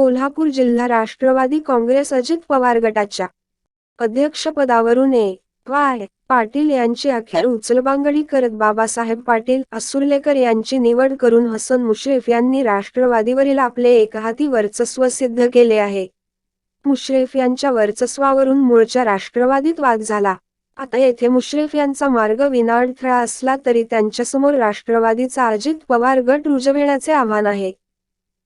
कोल्हापूर जिल्हा राष्ट्रवादी काँग्रेस अजित पवार गटाच्या अध्यक्षपदावरून ए. वाय. पाटील यांची अखेर उचलबांगडी करत बाबासाहेब पाटील असुर्लेकर यांची निवड करून हसन मुश्रीफ यांनी राष्ट्रवादीवरील आपले एकहाती वर्चस्व सिद्ध केले आहे. मुश्रीफ यांच्या वर्चस्वावरून मूळच्या राष्ट्रवादीत वाद झाला. आता येथे मुश्रीफ यांचा मार्ग विनाअडथळा असला तरी त्यांच्यासमोर राष्ट्रवादीचा अजित पवार गट रुजविण्याचे आव्हान आहे.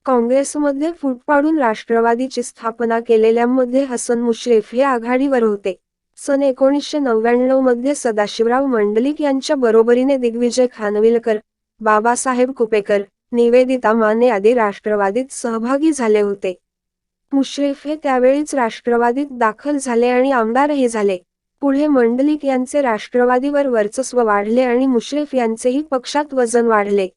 काँग्रेसमध्ये फूट पाडून राष्ट्रवादीची स्थापना केलेल्यांमध्ये हसन मुश्रीफ हे आघाडीवर होते. सन एकोणीसशे नव्याण्णवमध्ये सदाशिवराव मंडलिक यांच्या बरोबरीने दिग्विजय खानविलकर बाबासाहेब कुपेकर निवेदिता माने आदी राष्ट्रवादीत सहभागी झाले होते. मुश्रीफ हे त्यावेळीच राष्ट्रवादीत दाखल झाले आणि आमदारही झाले. पुढे मंडलिक यांचे राष्ट्रवादीवर वर्चस्व वाढले आणि मुश्रीफ यांचेही पक्षात वजन वाढले.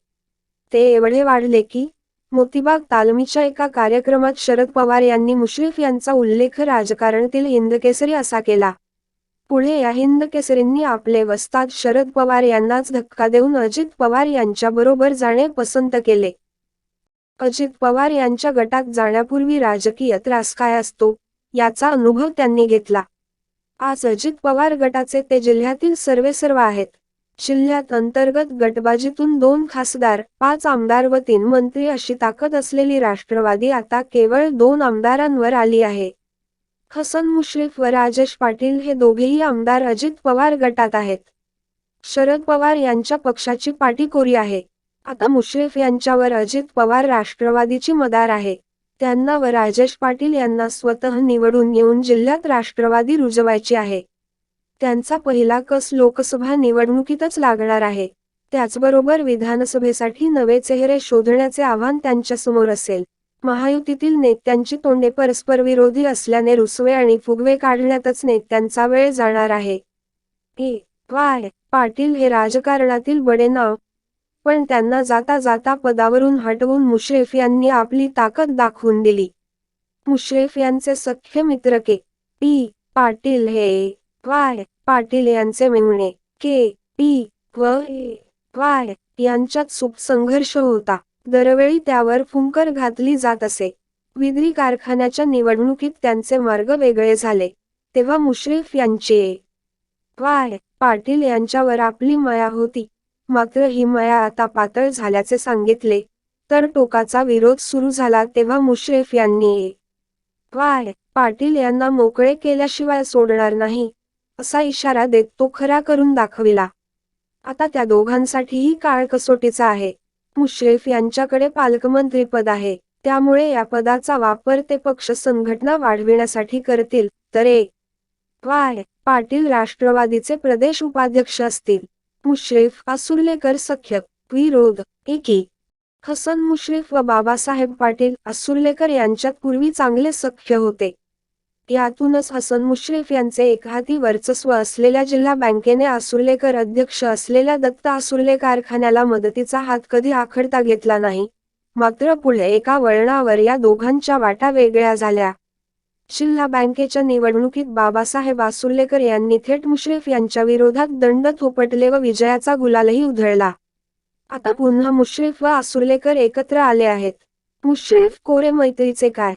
ते एवढे वाढले की मोतीबाग तालमीच्या एका कार्यक्रमात शरद पवार यांनी मुश्रीफ यांचा उल्लेख राजकारणातील हिंदकेसरी असा केला. पुढे या हिंदकेसरींनी आपले वस्ताद शरद पवार यांनाच धक्का देऊन अजित पवार यांच्याबरोबर जाणे पसंत केले. अजित पवार यांच्या गटात जाण्यापूर्वी राजकीय त्रास काय असतो याचा अनुभव त्यांनी घेतला. आज अजित पवार गटाचे ते जिल्ह्यातील सर्वेसर्व आहेत. जिल्ह्यात अंतर्गत गटबाजीतून दोन खासदार पाच आमदार व तीन मंत्री अशी ताकद असलेली राष्ट्रवादी आता केवळ दोन आमदारांवर आली आहे. हसन मुश्रीफ व राजेश पाटील हे दोघेही आमदार अजित पवार गटात आहेत. शरद पवार यांच्या पक्षाची पाठीकोरी आहे. आता मुश्रीफ यांच्यावर अजित पवार राष्ट्रवादीची मदार आहे. त्यांना व राजेश पाटील यांना स्वतः निवडून येऊन जिल्ह्यात राष्ट्रवादी रुजवायची आहे. त्यांचा पहिला कस लोकसभा निवडणुकीतच लागणार आहे. त्याचबरोबर विधानसभेसाठी नवे चेहरे शोधण्याचे आव्हान त्यांच्यासमोर असेल. महायुतीतील नेत्यांची तोंडे परस्पर विरोधी असल्याने रुसवे आणि फुगवे काढण्यातच नेत्यांचा वेळ जाणार आहे. ए वाय पाटील हे राजकारणातील बडे नाव. पण त्यांना जाता जाता पदावरून हटवून मुश्रेफ यांनी आपली ताकद दाखवून दिली. मुश्रेफ यांचे सख्य मित्र के. पी पाटील हे वाय पाटील यांचे मेहुणे के पी व ए वाय यांच्यात सुप संघर्ष होता. दरवेळी त्यावर फुंकर घातली जात असे. विद्री कारखान्याच्या निवडणुकीत त्यांचे मार्ग वेगळे झाले. तेव्हा मुश्रीफ यांचे वाय पाटील यांच्यावर आपली माया होती. मात्र ही माया आता पातळ झाल्याचे सांगितले. तर टोकाचा विरोध सुरू झाला तेव्हा मुश्रीफ यांनी वाय पाटील यांना मोकळे केल्याशिवाय सोडणार नाही. असा इशारा देत तो खरा करून दाखविला. आता त्या दोघांसाठीही काळ कसोटीचा आहे. मुश्रीफ यांच्याकडे पालकमंत्री पद आहे. त्यामुळे या पदाचा वापर ते पक्ष संघटना वाढविण्यासाठी करतील तर ए. वाय. पाटील राष्ट्रवादीचे प्रदेश उपाध्यक्ष असतील. मुश्रीफ असुर्लेकर सख्य विरोध. एकी. हसन मुश्रीफ व बाबासाहेब पाटील असुर्लेकर यांच्यात पूर्वी चांगले सख्य होते. यातूनच हसन मुश्रीफ यांचे एखादी वर्चस्व असलेल्या जिल्हा बँकेने आसुर्लेकर अध्यक्ष असलेल्या दत्त आसुर्ले कारखान्याला मदतीचा हात कधी आखडता घेतला नाही. मात्र पुढे एका वळणावर या दोघांच्या वाटा वेगळ्या झाल्या. जिल्हा बँकेच्या निवडणुकीत बाबासाहेब आसुर्लेकर यांनी थेट मुश्रीफ यांच्या विरोधात दंड थोपटले व विजयाचा गुलालही उधळला. आता पुन्हा मुश्रीफ व आसुर्लेकर एकत्र आले आहेत. मुश्रीफ कोरे मैत्रीचे काय?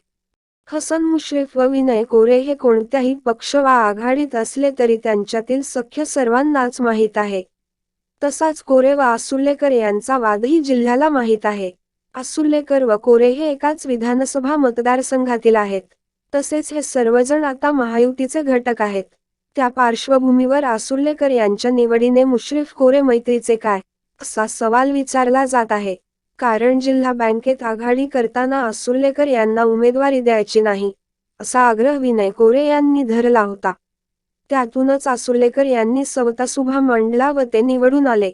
हसन मुश्रीफ व विनय कोरे हे कोणत्याही पक्ष वा आघाडीत असले तरी त्यांच्यातील सख्य सर्वांनाच माहीत आहे. तसाच कोरे व आसुर्लेकर यांचा वादही जिल्ह्याला माहीत आहे. आसुर्लेकर व कोरे हे एकाच विधानसभा मतदारसंघातील आहेत. तसेच हे सर्वजण आता महायुतीचे घटक आहेत. त्या पार्श्वभूमीवर आसुर्लेकर यांच्या निवडीने मुश्रीफ कोरे मैत्रीचे काय? असा सवाल विचारला जात आहे. कारण जिल्हा बँकेत आघाडी करताना आसुर्लेकर यांना उमेदवारी द्यायची नाही असा आग्रह विनय कोरे यांनी धरला होता. त्यातूनच आसुर्लेकर यांनी सवता सुभा मांडला व ते निवडून आले.